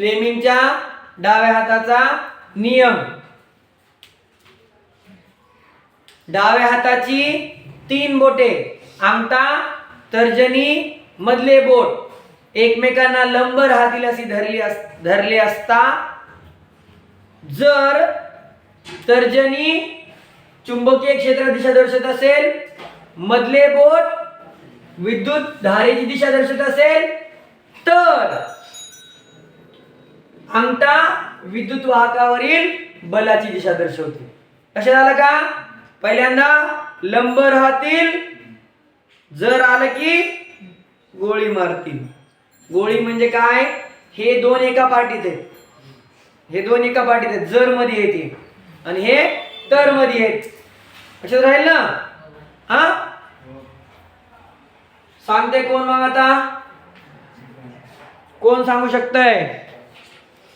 फ्लेमिंगच्या डाव्या हाताचा नियम. डाव्या हाताची तीन बोटे अंगठा तर्जनी मधले बोट. एकमेकांना लंब राहतील अशी धरली अस धरले असता जर तर्जनी चुंबकीय क्षेत्र दिशा दर्शत असेल मधले बोट विद्युत धारेची दिशा दर्शत असेल तर अंगठा विद्युत वाहकावरील बलाची दिशा दर्शवते. लक्षात आलं का? पहिल्यांदा लंब राहतील जर आलं की गोळी मारतील. गोळी म्हणजे काय? हे दोन एका पार्टीत आहेत. हे दोन एका पाठीत आहेत. जर मध्ये येते आणि हे तर मध्ये आहेत. लक्षात राहील ना? हा? सांगते कोण मग आता? कोण सांगू शकतय?